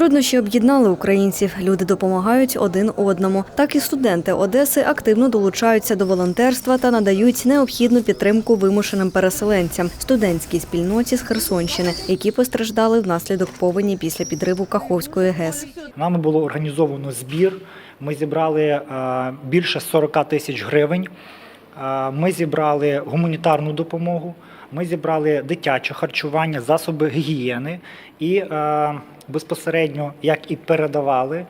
Труднощі об'єднали українців. Люди допомагають один одному. Так і студенти Одеси активно долучаються до волонтерства та надають необхідну підтримку вимушеним переселенцям студентській спільноті з Херсонщини, які постраждали внаслідок повені після підриву Каховської ГЕС. Нами було організовано збір. Ми зібрали е, більше 40 тисяч гривень. Е, Ми зібрали гуманітарну допомогу. Ми зібрали дитяче харчування, засоби гігієни і е, безпосередньо як і передавали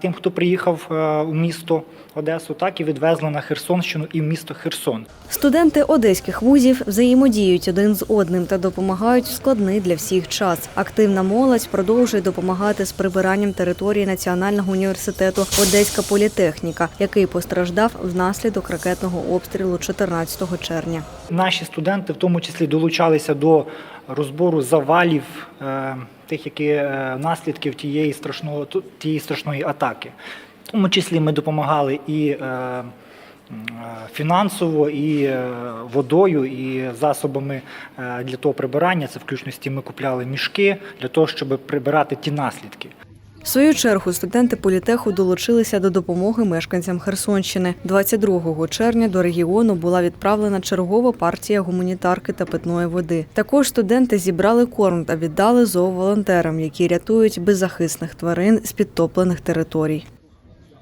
тим, хто приїхав е, у місто Одесу, так і відвезли на Херсонщину і в місто Херсон. Студенти одеських вузів взаємодіють один з одним та допомагають в складний для всіх час. Активна молодь продовжує допомагати з прибиранням території Національного університету Одеська політехніка, який постраждав внаслідок ракетного обстрілу 14 червня. Наші студенти в тому числі долучалися до розбору завалів е, тих, які е, наслідків тієї страшного тієї страшної атаки. В тому числі ми допомагали і е, фінансово, і водою, і засобами для того прибирання. Це включно з тим ми купляли мішки для того, щоб прибирати ті наслідки. В свою чергу студенти політеху долучилися до допомоги мешканцям Херсонщини. 22 червня до регіону була відправлена чергова партія гуманітарки та питної води. Також студенти зібрали корм та віддали зооволонтерам, які рятують беззахисних тварин з підтоплених територій.